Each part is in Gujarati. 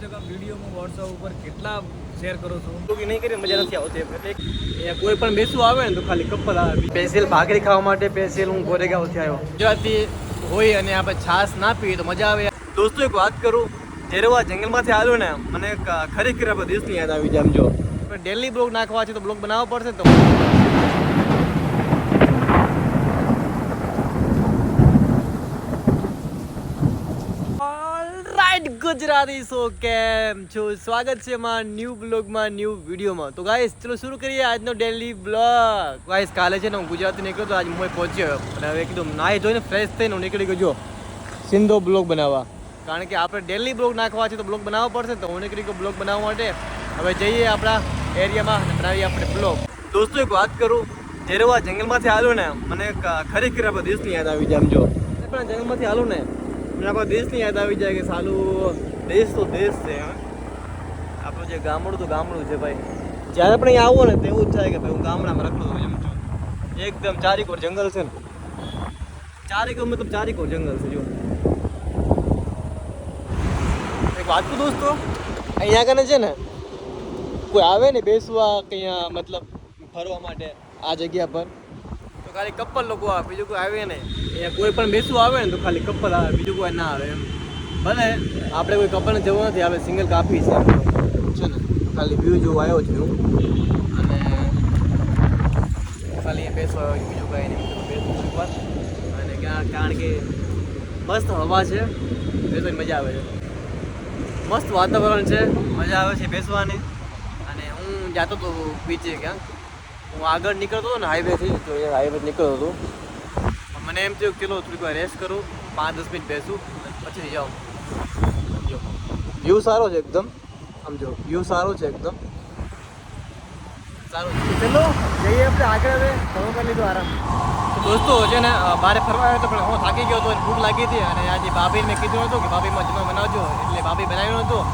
વિડીયોમાં વોટ્સઅપ ઉપર કેટલા શેર કરો છો? કે નહીં કરીને મજા નથી આવતી. એટલે કોઈ પણ બેસવું આવે ને તો ખાલી કપલ આવે. સ્પેશિયલ ભાખરી ખાવા માટે સ્પેશિયલ હું ગોરેગાંવથી આવ્યો. ગુજરાતી હોય અને આપણે છાશ ના પીએ તો મજા આવે. દોસ્તો એક વાત કરું. જ્યારે હું આ જંગલમાંથી આવ્યો ને મને ખરેખર આપણા દેશની યાદ આવી જાય આમ જો. ડેલી બ્લોગ નાખવા છે તો બ્લોગ બનાવવો પડશે તો. ગુજરાતી સો કેમ છો? સ્વાગત છે માં ન્યૂ બ્લોગમાં, ન્યૂ વિડીયોમાં. તો ગાઈસ ચલો શરૂ કરીએ આજનો ડેલી બ્લોગ ગાઈસ કાલે છે ને હું ગુજરાતી નીકળ્યો તો આજ હું પહોંચ્યો. અને હવે એકદમ નાહી જોઈને ફ્રેશ થઈને હું નીકળી ગયો. જો, સિંધો બ્લોગ બનાવવા. કારણ કે આપણે ડેલી બ્લોગ નાખવા છે તો બ્લોગ બનાવવો પડશે તો હું નીકળી ગયો બ્લોગ બનાવવા માટે. હવે જઈએ આપણા એરિયામાં બનાવીએ આપણે બ્લોગ દોસ્તો, એક વાત કરું. આ જંગલમાંથી આવ્યો ને, મને ખરેખર આપણા દેશની યાદ આવી જાય આમ જો. પણ જંગલમાંથી આવ્યો ને મને આપણા દેશની યાદ આવી જાય કે સાલું દેશ તો દેશ છે. આપણું જે ગામડું તો ગામડું છે ભાઈ. જ્યારે પણ અહીંયા આવો ને તેવું જ થાય કે ભાઈ હું ગામડામાં રખડું છું એમ છું. એકદમ ચારીકોર જંગલ છે ને. ચારેકોર મતલબ ચારેકોર જંગલ છે જો એક વાત કહું દોસ્તો, અહીંયા કને છે ને, કોઈ આવે ને બેસવા કે અહીંયા મતલબ ફરવા માટે આ જગ્યા પર તો ખાલી કપલ લોકો આવે, બીજું કોઈ આવે નહીં. અહીંયા કોઈ પણ બેસવું આવે ને તો ખાલી કપલ આવે, બીજું કોઈ ના આવે એમ. ભલે આપણે કોઈ કપલને જવું નથી, આપણે સિંગલ કાફી છે. છે ને? ખાલી વ્યૂ જોવા આવ્યો છું અને ખાલી બેસવા આવ્યો બીજું કાંઈ નહીં. બેસવું એકવાર અને ક્યાં કારણ કે મસ્ત હવા છે. બેસવાની મજા આવે છે. મસ્ત વાતાવરણ છે. મજા આવે છે બેસવાની. અને હું જાતો હતો બીચે ક્યાંક હું આગળ નીકળતો હતો ને હાઈવેથી તો એ હાઈવે નીકળતો હતો. મને એમ થયું કે ચલો, થોડીક વાર રેસ્ટ કરું, પાંચ દસ મિનિટ બેસું, પછી જાઉં. જો વ્યૂ સારો છે એકદમ. આમ જો વ્યૂ સારો છે એકદમ. સારું. ચલો, જઈએ આપણે આગળ હવે. ઘણો કરી લીધો આરામ. દોસ્તો છે ને બારે ફરવા આવ્યો હતો પણ હું થાકી ગયો હતો ભૂખ લાગી હતી અને આજે ભાભીને મેં કીધું હતું કે ભાભીમાં જમા બનાવજો, એટલે ભાભી બનાવ્યું હતું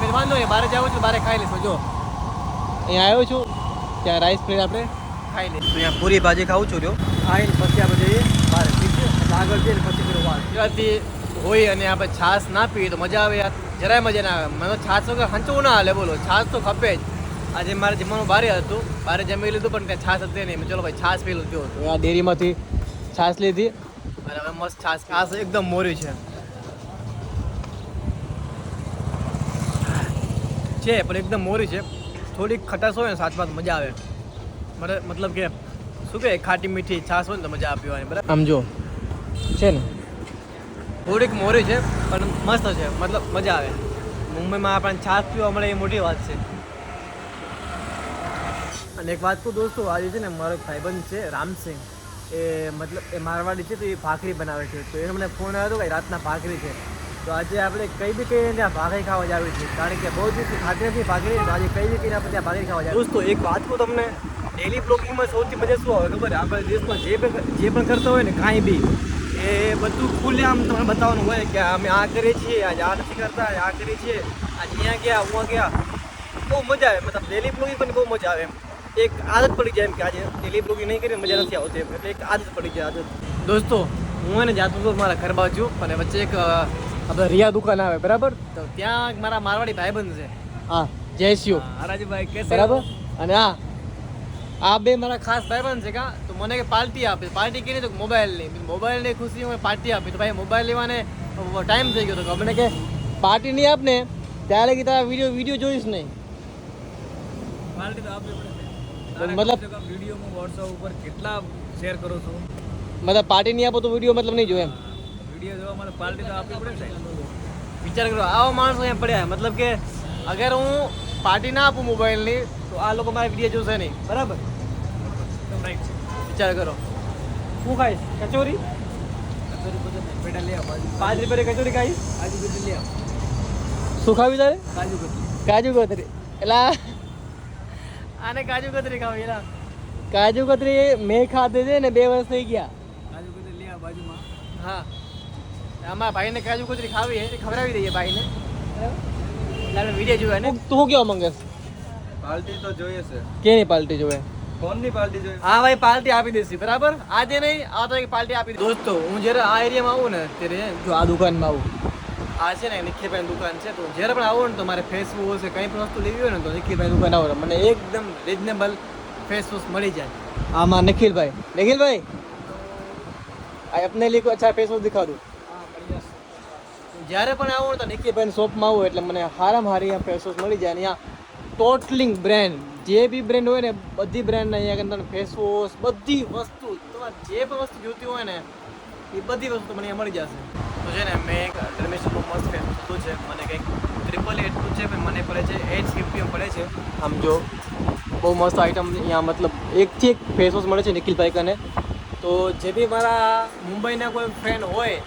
મેં વાંધો નહીં, બારે જાવ છું, બારે ખાઈ લઈશું. જો, અહીંયા આવ્યો છું. ત્યાં રાઈસ પ્લેટ આપણે. ખાઈ લઈએ. અહીંયા પૂરી ભાજી ખાઉં છું રહ્યો. ખાઈને પછી આપણે જઈએ. બહાર આગળ જઈએ પછી પેલું ગુજરાતી હોય અને આપણે છાશ ના પીએ તો મજા આવે યાર. જરાય મજા ના આવે. મને છાશ વગર હંચવું ના હાલે બોલો. છાશ તો ખપે જ. આજે મારે જમવાનું બારે હતું. બારે જમી લીધું પણ ત્યાં છાશ હતી નહીં. ચલો ભાઈ છાશ પી લીધું હતું આ ડેરીમાંથી છાશ લીધી. અને હવે મસ્ત છાશ. છાશ એકદમ મોરી છે. છે પણ એકદમ મોરી છે. થોડીક ખટાશ હોય ને સાત તો મજા આવે. મતલબ કે શું કહે ખાટી મીઠી છાશ હોય ને તો મજા આપી હોય બરાબર? આમ જો છે ને? થોડીક મોરી છે પણ મસ્ત છે મતલબ મજા આવે. મુંબઈમાં આપણને છાશ પીવા મળે એ મોટી વાત છે. અને એક વાત કહું દોસ્તો આજે છે ને મારો ભાઈબંધ છે રામસિંહ. એ મતલબ એ મારવાડી છે તો એ ભાખરી બનાવે છે. તો એને મને ફોન આવ્યો હતો કે રાતના ભાખરી છે. તો આજે આપણે કઈ બી કહીને ત્યાં ભાખરી ખાવા જાવી છે કારણ કે બહુ દિવસથી ખાધી નથી ભાખરી તો આજે કઈ બી કહીને આપણે ત્યાં ભાખરી ખાવા જાય દોસ્તો એક વાત કહું તમને ડેલી બ્લોગિંગમાં સૌથી મજા શું આવે ખબર? આપણા દેશમાં જે પણ જે પણ કરતા હોય ને કાંઈ બી એ બધું ખુલ્લે આમ તમને બતાવવાનું હોય કે અમે આ કરીએ છીએ આજે આ નથી કરતા આ કરીએ છીએ આજે અહીંયા ગયા હું ગયા. બહુ મજા આવે મતલબ ડેલી બ્લોગિંગ પણ બહુ મજા આવે એમ. એક આદત પડી જાય એમ કે આજે ડેલી બ્લોગિંગ નહીં કરીને મજા નથી આવતી એટલે એક આદત પડી જાય આદત. દોસ્તો હું એને જાતો હતો મારા ઘર બાજુ અને વચ્ચે એક આપણે રિયા દુકાન આવે બરાબર? તો ત્યાં મારા મારવાડી ભાઈબંધ છે. હા જયશ્યુ હરાજીભાઈ કે બરાબર? અને હા આ બે મારા ખાસ ભાઈબંધ છે કા? તો મને કે પાર્ટી આપે. પાર્ટી કરી તો મોબાઈલ નહીં મોબાઈલની ખુશી મને પાર્ટી આપી. તો ભાઈ મોબાઈલ લેવાને ટાઈમ થઈ ગયો તો મને કે પાર્ટી નહીં આપને ત્યારે કે તારા વીડિયો વીડિયો જોઈશ નહીં. પાર્ટી તો આપવી પડે. મતલબ- વીડિયો હું વોટ્સઅપ ઉપર કેટલા શેર કરો છો? મતલબ પાર્ટી નહીં આપો તો વીડિયો મતલબ નહીં જોયો એમ. વીડિયો જોવા મને પાર્ટી તો આપવી પડે સાહેબ. વિચાર કરો આવા માણસો અહીંયા પડ્યા. મતલબ કે અગર હું પાર્ટી ના આપું મોબાઈલની તો આ લોકો મારા વીડિયો જોશે નહીં. બરાબર? વિચાર કરો. શું ખાઈશ? કચોરી? પાંચ રૂપિયાની કચોરી ખાઈશ? કાજુ કતરી લે આવ શું ખાવી તારે? કાજુ કતરી. કાજુ કતરી એલા આને કાજુ કતરી ખાવી એલા. કાજુ કતરી મેં ખાધે છે ને બે વર્ષ થઈ ગયા. કાજુ કતરી લે આવ બાજુમાં. હા. અમારા ભાઈને કાજુ કતરી ખાવી છે ખવડાવી દઈએ ભાઈને એટલે આપણે વિડીયો જોવે ને તું શું કેવા માંગે પાર્ટી તો જોઈએ છે કેની પાર્ટી જોવે ફોનની પાર્ટી જોઈએ હા ભાઈ પાર્ટી આપી દેસી બરાબર આજે નહીં આ તો એક પાર્ટી આપી દે દોસ્તો હું જ્યારે આ એરિયામાં આવું ને ત્યારે જો આ દુકાનમાં આવું આ છે ને નિખિલભાઈની દુકાન છે તો જ્યારે પણ આવો ને તો મારે ફેસ વોશ કંઈ પણ વસ્તુ લેવી હોય ને તો નિખિલભાઈ દુકાન આવો મને એકદમ રિઝનેબલ ફેસ વોશ મળી જાય આમાં નિખિલભાઈ નિખિલભાઈ આ अपने लिए કોઈ અચ્છા ફેસ વોશ દિખા દો જ્યારે પણ આવું તો નિખિલભાઈની શોપમાં આવું એટલે મને હારામાં હારી અહીંયા ફેસ વોશ મળી જાય. અને અહીંયા ટોટલિંગ બ્રેન્ડ જે બી બ્રેન્ડ હોય ને બધી બ્રેન્ડના અહીંયા તમને ફેસ વોશ બધી વસ્તુ તમારે જે પણ વસ્તુ જોઈતી હોય ને એ બધી વસ્તુ મને અહીંયા મળી જશે. તો છે ને મેં એક ડ્રેમેશનનું મસ્ત ફેસ લીધું છે મને કંઈક ટ્રિપલ એટનું છે પણ મને પડે છે એટ ફિફ્ટી પડે છે. આમ જો બહુ મસ્ત આઈટમ અહીંયા મતલબ એકથી એક ફેસ વોશ મળે છે નિખિલભાઈ કને. તો જે બી મારા મુંબઈના કોઈ ફ્રેન્ડ હોય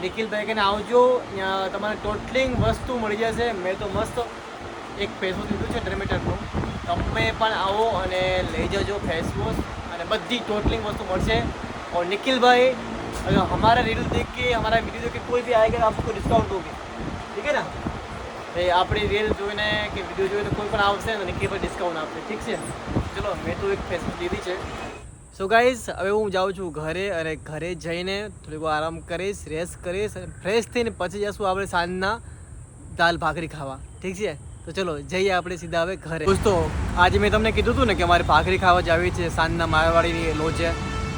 નિખિલભાઈ કને આવજો અહીંયા તમારે ટોટલિંગ વસ્તુ મળી જશે મેં તો મસ્ત એક ફેસ વોશ લીધું છે ડ્રેમેટરનું તમે પણ આવો અને લઈ જજો ફેસ વોશ અને બધી ટોટલિંગ વસ્તુ મળશે और निखिल भाई अगर हमारा रील देख के हमारा वीडियो देख के कोई भी आएगा तो आपको डिस्काउंट दोगे ठीक है ना એ આપણી રીલ જોઈને કે વિડીયો જોઈને કોઈ પણ આવશે ને નિખિલ ભાઈ ડિસ્કાઉન્ટ આપશે ઠીક છે ચલો મેં તો એક ફેસબુક લીધી છે સો ગાઈઝ હવે હું જાઉં છું ઘરે અને ઘરે જઈને થોડીક આરામ કરીશ રેસ્ટ કરીશ અને ફ્રેશ થઈને પછી જશું આપણે સાંજના દાલ ભાખરી ખાવા. ઠીક છે? તો ચલો, જઈએ આપણે સીધા હવે ઘરે. દોસ્તો, આજે મેં તમને કીધું હતું ને કે અમારે ભાખરી ખાવા જવી છે સાંજના મારવાડીની લોચે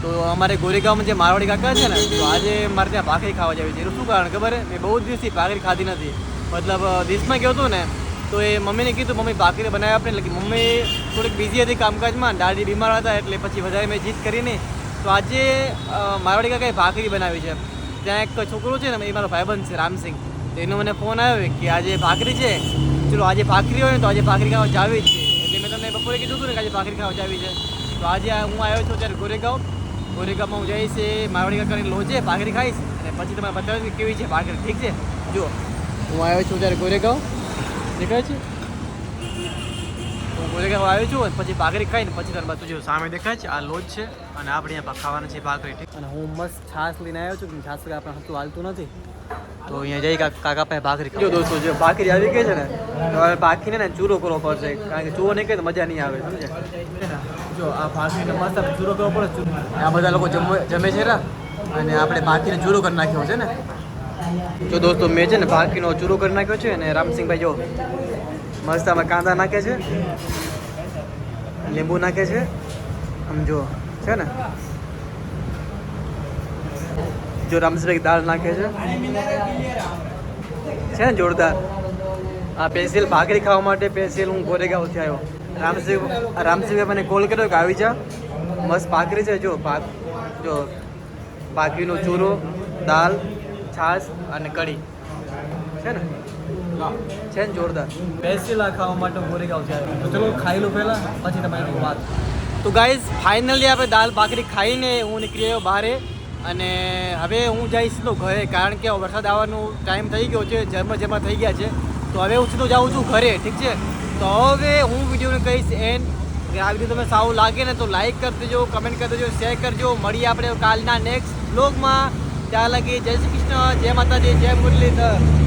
તો અમારે ગોરેગાંવમાં જે મારવાડી કાકા છે ને, તો આજે મારે ત્યાં ભાખરી ખાવા જવી છે. એનું શું કારણ ખબર? મેં બહુ જ દિવસથી ભાખરી ખાધી નથી. મતલબ દિવસમાં ગયો હતો ને તો એ મમ્મીને કીધું, મમ્મી, ભાખરી બનાવી આપણે એટલે મમ્મી થોડીક બિઝી હતી કામકાજમાં, દાદી બીમાર હતા એટલે પછી વધારે મેં જીત કરીને તો આજે મારવાડી કાકાએ ભાખરી બનાવી છે. ત્યાં એક છોકરો છે ને, એ મારો ભાઈબંધ છે, રામસિંહ. તો એનો મને ફોન આવ્યો કે આજે ભાખરી છે. ચલો, આજે ભાખરી હોય ને તો આજે ભાખરી ખાવા જાવી જ છે. એટલે મેં તમને બપોરે કીધું હતું ને કે આજે ભાખરી ખાવા જાવી છે. તો આજે હું આવ્યો છું ત્યારે ગોરેગાંવ. ગોરેગાંવમાં હું જઈશ એ મારવાડી કાકાની લોચે ભાખરી ખાઈશ. અને પછી તમારે બતાવીશ કેવી છે ભાખરી. ઠીક છે? જુઓ. હું આવ્યો છું ત્યારે ગોરેગાંવ. દેખાય છે? હું ગોરેગાંવ આવ્યો છું પછી ભાખરી ખાઈને પછી તમને બધું જો સામે દેખાય છે. આ લોજ છે અને આપણે અહીંયા ખાવાના છે ભાગરી અને હું મસ્ત છાશ લઈને આવ્યો છું છાસ છાશ આપણે હતું હાલતું નથી. તો અહીંયા જઈ કાકા પાસે ભાખરી જો દોસ્તો જે ભાખરી આવી ગઈ છે ને તો હવે પાકીને ને ચૂરો કરવો પડશે કારણ કે ચૂરો નહીં કરે તો મજા નહીં આવે સમજે જો આ ભાખરીને મસ્ત ચૂરો કરવો પડે. આ બધા લોકો જમે છે ને? અને આપણે ભાખીને ચૂરો કરી નાખ્યો છે ને? જો દોસ્તો, મેં છે ને ભાખરીનો ચૂરો કરી નાખ્યો છે અને રામસિંહભાઈ જો મસ્ત અમે કાંદા નાખે છે, લીંબુ નાખે છે. આમ જો, છે ને? જો રામસિંહભાઈ દાળ નાખે છે. છે ને જોરદાર? આ પેન્સિલ ભાખરી ખાવા માટે પેન્સિલ હું ગોરેગાંવથી આવ્યો. રામસિંહ રામસિંહભાઈ મને કોલ કર્યો કે આવી જા. મસ્ત ભાખરી છે, જો ભાક જો ભાખરીનો ચૂરો, દાળ છાશ અને કઢી. છે ને? છે ને જોરદાર. બેસીલા ખાવા માટે હું છે. તો ચલો ખાઈ લો પહેલાં પછી તમારી વાત. તો ગાઈઝ ફાઇનલી આપણે દાલ ભાખરી ખાઈને હું નીકળી આવ્યો બહારે. અને હવે હું જઈશ તો ઘરે કારણ કે વરસાદ આવવાનો ટાઈમ થઈ ગયો છે જમા જમા થઈ ગયા છે. તો હવે હું સીધો જાઉં છું ઘરે ઠીક છે? તો હવે હું વિડીયોને કહીશ એન્ડ આ વીડિયો તમે સારું લાગે ને તો લાઇક કરી દેજો કમેન્ટ કરી દેજો શેર કરજો મળીએ આપણે કાલના નેક્સ્ટ બ્લોગમાં ત્યાં લગી જય શ્રી કૃષ્ણ જય માતાજી જય મુરલીધર.